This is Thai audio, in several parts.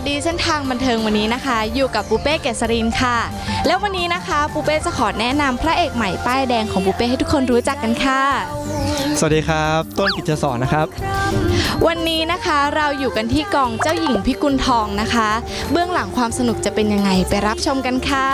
วัสดีเส้นทางบันเทิงวันนี้นะคะ อยู่กับปูเป้เกษรินค่ะ แล้ววันนี้นะคะปูเป้จะขอแนะนำพระเอกใหม่ป้ายแดงของปูเป้ให้ทุกคนรู้จักกันค่ะ สวัสดีครับ ต้นกิจสอนนะครับ วันนี้นะคะเราอยู่กันที่กองเจ้าหญิงพิกุลทองนะคะ เบื้องหลังความสนุกจะเป็นยังไงไปรับชมกันค่ะ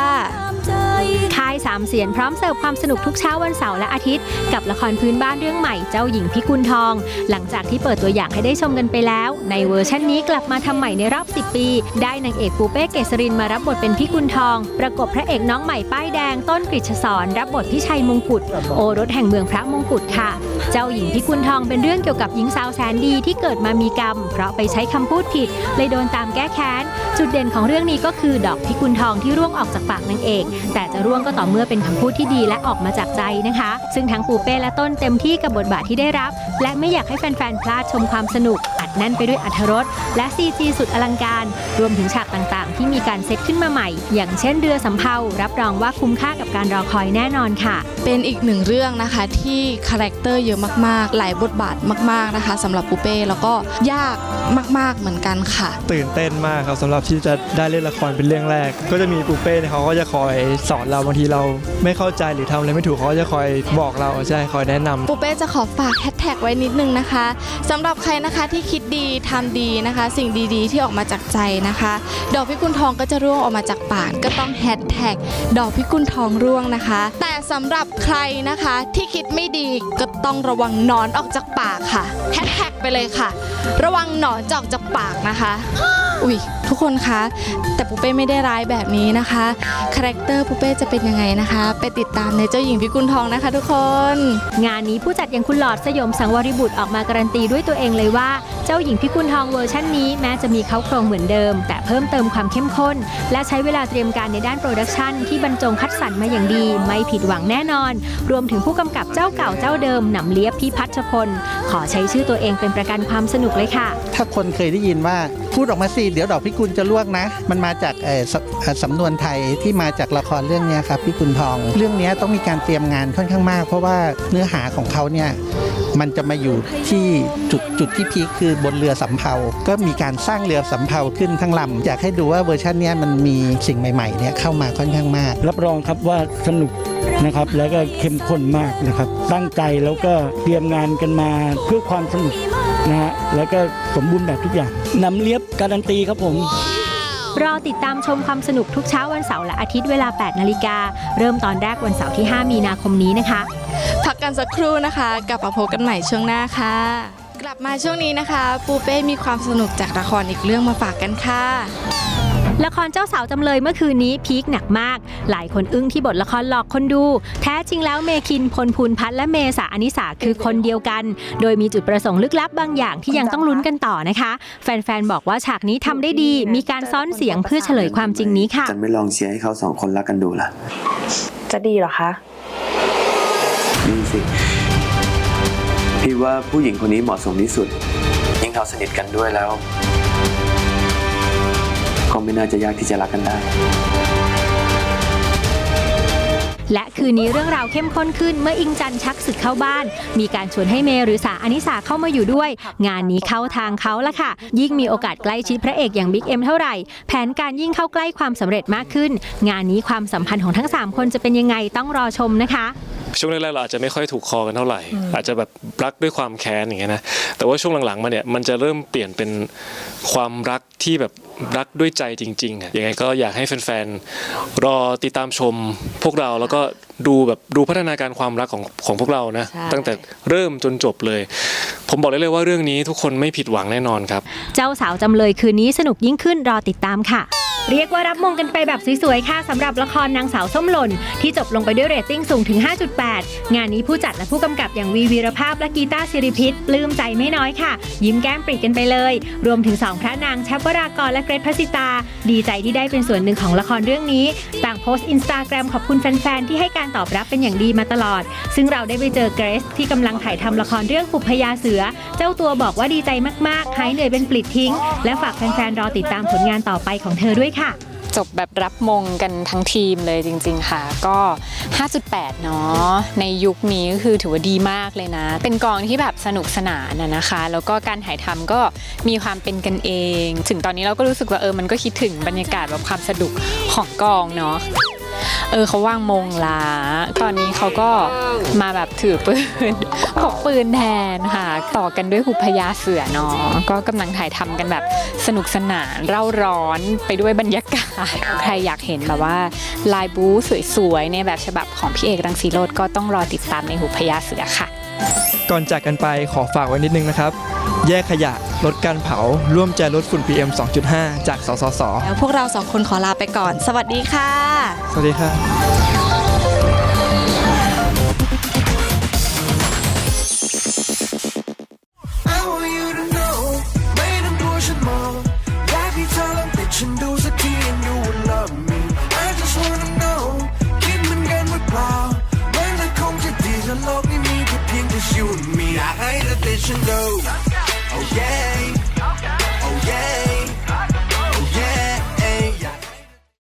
ค่ายสามเสียนพร้อมเสิร์ฟความสนุกทุกเช้าวันเสาร์และอาทิตย์ กับละครพื้นบ้านเรื่องใหม่เจ้าหญิงพิกุลทอง หลังจากที่เปิดตัวอย่างให้ได้ชมกันไปแล้ว ในเวอร์ชันนี้กลับมาทำใหม่ในรอบ 10 ปี ได้นางเอกปูเป้เกษรินมารับบทเป็นพิกุลทอง ประกบพระเอกน้องใหม่ป้ายแดงต้นกฤษสอนรับบทพี่ชัยมงกุฎโอรสแห่งเมืองพระมงกุฎค่ะ เจ้าหญิงพิกุลทองเป็นเรื่องเกี่ยวกับหญิงสาวแสนดีที่เกิดมามีกรรม เพราะไปใช้คำพูดผิดเลยโดนตามแก้แค้นจุดเด่นของเรื่องนี้ก็คือดอกพิกุลทองที่ร่วงออกจากปากนางเอกแต่จะร่วงก็ต่อเมื่อเป็นคำพูดที่ดีและออกมาจากใจนะคะ ซึ่งทั้งปูเป้และต้นเต็มที่กับบทบาทที่ได้รับ และไม่อยากให้แฟนๆพลาดชมความสนุก แน่นไปด้วยอรรถรสและ CG สุดอลังการ รวมถึงฉากต่างๆ ที่มีการเซตขึ้นมาใหม่ อย่างเช่นเรือสำเภารับรองว่าคุ้มค่ากับการรอคอยแน่นอนค่ะ เป็นอีกหนึ่งเรื่องนะคะที่คาแรคเตอร์เยอะมากๆ หลายบทบาทมาก ๆนะคะสำหรับปูเป้แล้วก็ยากมาก ๆเหมือนกันค่ะ ตื่นเต้นมากครับสำหรับที่จะได้เล่นละครเป็นเรื่องแรก ก็จะมีปูเป้เนี่ยเขาก็จะคอยสอนเราบางทีเราไม่เข้าใจหรือทำอะไรไม่ถูกเขาก็จะคอยบอกเราใช่คอยแนะนำปูเป้จะขอฝากแฮชแท็กไว้นิดนึงนะคะสำหรับใครนะคะที่คิดดีทำดีนะคะ สิ่งดีๆ ที่ออกมาจากใจนะคะ ดอกพิกุลทองก็จะร่วงออกมาจากปากก็ต้องแฮชแท็กดอกพิกุลทองร่วงนะคะ แต่สำหรับใครนะคะที่คิดไม่ดีก็ต้องระวังหนอนออกจากปากค่ะแฮชแท็กไปเลยค่ะ ระวังหนอนจะออกจากปากนะคะ อุ้ยทุกคนคะ แต่ปูเป้ไม่ได้ร้ายแบบนี้นะคะคาแรคเตอร์ปูเป้จะเป็นยังไงนะคะ ไปติดตามในเจ้าหญิงพิกุลทองนะคะ ทุกคน งานนี้ผู้จัดอย่างคุณหลอดสยมสังวริบุตรออกมาการันตีด้วยตัวเองเลยว่าเจ้าหญิงพิกุลทองเวอร์ชันนี้แม้จะมีเขาโครงเหมือนเดิม แต่เพิ่มเติมความเข้มข้น และใช้เวลาเตรียมการในด้านโปรดักชันที่บรรจงคัดสรรมาอย่างดี ไม่ผิดหวังแน่นอน รวมถึงผู้กำกับเจ้าเก่าเจ้าเดิมหนำเลียบพิพัฒพล ขอใช้ชื่อตัวเองเป็นประกันความสนุกเลยค่ะ ถ้าคนเคยได้ยินว่า พูดออกมาสิเดี๋ยวดอกพิกุลจะลวกนะ มันมาจากสสำนวนไทยที่มาจากละครเรื่องนี้ครับพิกุลทอง เรื่องนี้ต้องมีการเตรียมงานค่อนข้างมาก เพราะว่าเนื้อหาของเขาเนี่ยมันจะมาอยู่ที่จุดจุดที่พีคคือบนเรือสำเภา ก็มีการสร้างเรือสำเภาขึ้นทั้งลำอยากให้ดูว่าเวอร์ชันนี้มันมีสิ่งใหม่ๆเนี่ยเข้ามาค่อนข้างมาก รับรองครับว่าสนุกนะครับแล้วก็เข้มข้นมากนะครับ ตั้งใจแล้วก็เตรียมงานกันมาเพื่อความสนุก นะฮะแล้วก็สมบูรณ์แบบทุกอย่างนำเลียบการันตีครับผม รอติดตามชมความสนุกทุกเช้าวันเสาร์และอาทิตย์เวลา 8 นาฬิกา เริ่มตอนแรกวันเสาร์ที่ 5 มีนาคมนี้นะคะ พักกันสักครู่นะคะ กลับมาพบกันใหม่ช่วงหน้าค่ะ กลับมาช่วงนี้นะคะ ปูเป้มีความสนุกจากละครอีกเรื่องมาฝากกันค่ะ ละครเจ้าสาวจำเลยเมื่อคืนนี้พีคหนักมาก หลายคนอึ้งที่บทละครหลอกคนดู แท้จริงแล้วเมคินพลภูนพัฒน์และเมษาอนิสาคือคนเดียวกัน โดยมีจุดประสงค์ลึกลับบางอย่างที่ยังต้องลุ้นกันต่อนะคะ แฟนๆ บอกว่าฉากนี้ทำได้ดี มีการซ้อนเสียงเพื่อเฉลยความจริงนี้ค่ะ จะไม่ลองเชียร์ให้เขาสองคนรักกันดูล่ะ จะดีเหรอคะนี่สิ พี่ว่าผู้หญิงคนนี้เหมาะสมที่สุด ยิ่งเขาสนิทกันด้วยแล้วก็ไม่ น่าจะยากที่จะรักกันได้ และคืนนี้เรื่องราวเข้มข้นขึ้นเมื่ออิงจันชักศึกเข้าบ้าน มีการชวนให้เมย์หรือสาอนิสาเข้ามาอยู่ด้วย งานนี้เข้าทางเขาละค่ะ ยิ่งมีโอกาสใกล้ชิดพระเอกอย่างบิ๊กเอ็มเท่าไหร่ แผนการยิ่งเข้าใกล้ความสำเร็จมากขึ้น งานนี้ความสัมพันธ์ของทั้ง 3 คนจะเป็นยังไงต้องรอชมนะคะ ช่วงแรกๆเราอาจจะไม่ค่อยถูกคอกันเท่าไหร่ อาจจะแบบรักด้วยความแค้นอย่างเงี้ยนะแต่ว่าช่วงหลังๆมาเนี่ยมันจะเริ่มเปลี่ยนเป็นความรักที่แบบรักด้วยใจจริงๆอะยังไงก็อยากให้แฟนๆรอติดตามชมพวกเราแล้วก็ดูแบบดูพัฒนาการความรักของของพวกเรานะใช่ ตั้งแต่เริ่มจนจบเลย ผมบอกได้เลยว่าเรื่องนี้ทุกคนไม่ผิดหวังแน่นอนครับ เจ้าสาวจำเลยคืนนี้สนุกยิ่งขึ้นรอติดตามค่ะ เรียกว่ารับมงกันไปแบบสวยๆ ค่ะสำหรับละครนางสาวส้มหล่น ที่จบลงไปด้วยเรตติ้งสูงถึง 5.8 งานนี้ผู้จัดและผู้กำกับอย่างวีวีรภาพและกีตาร์ศิริพิษปลื้มใจไม่น้อยค่ะ ยิ้มแก้มปริกันไปเลย รวมถึง 2 พระนางแชปวรากรและเกรทพัสสิตา ดีใจที่ได้เป็นส่วนหนึ่งของละครเรื่องนี้ ต่างโพสต์อินสตาแกรมขอบคุณแฟนๆ ที่ให้การตอบรับเป็นอย่างดีมาตลอด ซึ่งเราได้ไปเจอเกรซที่กำลังถ่ายทำละครเรื่องปุพยาเสือ เจ้าตัวบอกว่าดีใจมากๆหายเหนื่อยเป็นปลิดทิ้ง และฝากแฟนๆรอติดตามผลงานต่อไปของเธอด้วยค่ะ จบแบบรับมงกันทั้งทีมเลยจริง ๆค่ะ ก็ 5.8 เนาะในยุคนี้ก็คือถือว่าดีมากเลยนะ เป็นกองที่แบบสนุกสนานนะนะคะ แล้วก็การถ่ายทำก็มีความเป็นกันเอง ถึงตอนนี้เราก็รู้สึกว่าเออมันก็คิดถึงบรรยากาศแบบความสนุกของกองเนาะ เออเขาว่างมงลาตอนนี้เขาก็มาแบบถือปืนพกปืนแทนค่ะ ต่อกันด้วยหุบพยาเสือเนาะก็กำลังถ่ายทำกันแบบสนุกสนานเร่าร้อนไปด้วยบรรยากาศ ใครอยากเห็นแบบว่าลายบูสวยๆในแบบฉบับของพี่เอกรังสีโรดก็ต้องรอติดตามในหุบพยาเสือค่ะ ก่อนจากกันไปขอฝากไว้นิดนึงนะครับ แยกขยะลดการเผา ร่วมใจลดฝุ่น PM 2.5 จากสสส แล้วพวกเราสองคนขอลาไปก่อน สวัสดีค่ะ สวัสดีครับ นดู oh yeah